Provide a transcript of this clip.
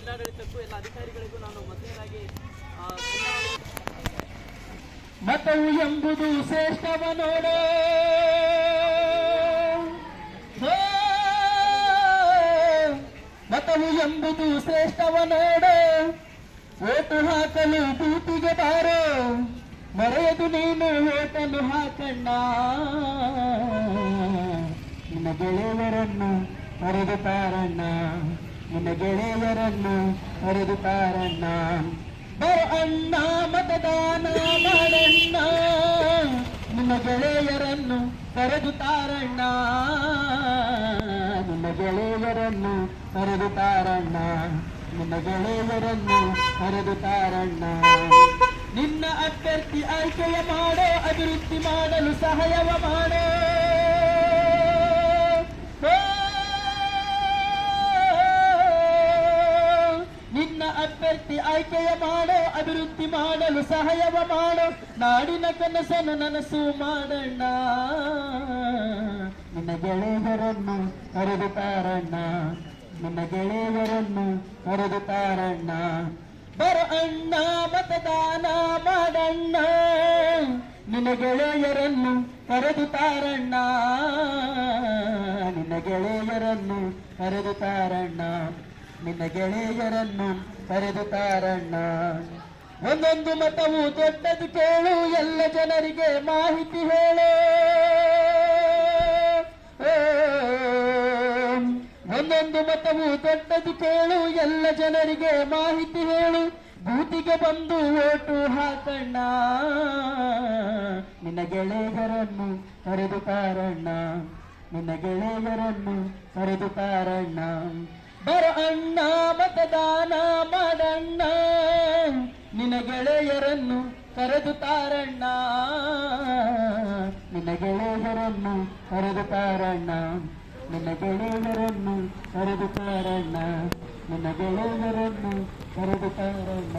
ಜಿಲ್ಲಾಡಳಿತಕ್ಕೂ ಎಲ್ಲ ಅಧಿಕಾರಿಗಳಿಗೂ ನಾನು ಮೊದಲನೇದಾಗಿ ಮತವು ಎಂಬುದು ಶ್ರೇಷ್ಠವ ನೋಡೋ! ಮತವು ಎಂಬುದು ಶ್ರೇಷ್ಠವ ನೋಡೋ. ಓಟು ಹಾಕಲು ಬೂತಿಗೆ ಬಾರೋ. ಮರೆಯದು ನೀನು ಓಟನ್ನು ಹಾಕಣ್ಣ. ನಿನ್ನ ಗೆಳೆಯರನ್ನು ಮರೆದು ತಾರಣ್ಣ. ನಿನ್ನ ಗೆಳೆಯರನ್ನು ತಾರಣ್ಣ ಬರ ಅಣ್ಣ, ಮತದಾನ ಮಾಡಣ್ಣ. ನಿನ್ನ ಗೆಳೆಯರನ್ನು ಕರೆದು ತಾರಣ್ಣ. ನಿನ್ನ ಗೆಳೆಯರನ್ನು ಕರೆದು ತಾರಣ್ಣ. ನಿನ್ನ ಗೆಳೆಯರನ್ನು ಕರೆದು ತಾರಣ್ಣ. ನಿನ್ನ ಅಭ್ಯರ್ಥಿ ಆಯ್ಕೆಯ ಮಾಡೋ ಅಭಿವೃದ್ಧಿ ಮಾಡಲು ಸಹಾಯವ ಮಾಡೋ. ಅಭ್ಯರ್ಥಿ ಆಯ್ಕೆಯ ಮಾಡೋ, ಅಭಿವೃದ್ಧಿ ಮಾಡಲು ಸಹಾಯವ ಮಾಡೋ. ನಾಡಿನ ಕನಸನ್ನು ನನಸು ಮಾಡಣ್ಣ. ನಿನ್ನ ಗೆಳೆಯರನ್ನು ಕರೆದು ತಾರಣ್ಣ. ನಿನ್ನ ಗೆಳೆಯರನ್ನು ಕರೆದು ತಾರಣ್ಣ. ಬರ ಅಣ್ಣ, ಮತದಾನ ಮಾಡಣ್ಣ. ನಿನ್ನ ಗೆಳೆಯರನ್ನು ಕರೆದು ತಾರಣ್ಣ. ನಿನ್ನ ಗೆಳೆಯರನ್ನು ಕರೆದು ತಾರಣ್ಣ. ನಿನ್ನ ಗೆಳೆಯರನ್ನು ಕರೆದು ತಾರಣ್ಣ. ಒಂದೊಂದು ಮತವು ದೊಡ್ಡದು ಕೇಳು, ಎಲ್ಲ ಜನರಿಗೆ ಮಾಹಿತಿ ಹೇಳು. ಒಂದೊಂದು ಮತವು ದೊಡ್ಡದು ಕೇಳು, ಎಲ್ಲ ಜನರಿಗೆ ಮಾಹಿತಿ ಹೇಳು. ಬೂತಿಗೆ ಬಂದು ಓಟು ಹಾಕಣ್ಣ. ನಿನ್ನ ಗೆಳೆಯರನ್ನು ಕರೆದು ಕಾರಣ್ಣ ನಿನ್ನ ಗೆಳೆಯರನ್ನು ಕರೆದು ತಾರಣ್ಣ. ಬರ ಅಣ್ಣ, ಮತದಾನ ಮಾಡಣ್ಣ. ನಿನ ಗೆಳೆಯರನ್ನು ಕರೆದು ತಾರಣ್ಣ. ನಿನ್ನ ಗೆಳೆಯರನ್ನು ಕರೆದು ತಾರಣ್ಣ. ನಿನ್ನ ಗೆಳೆಯರನ್ನು ಕರೆದು ತಾರಣ್ಣ. ನಿನ್ನ ಗೆಳೆಯರನ್ನು ಕರೆದು ತಾರಣ್ಣ.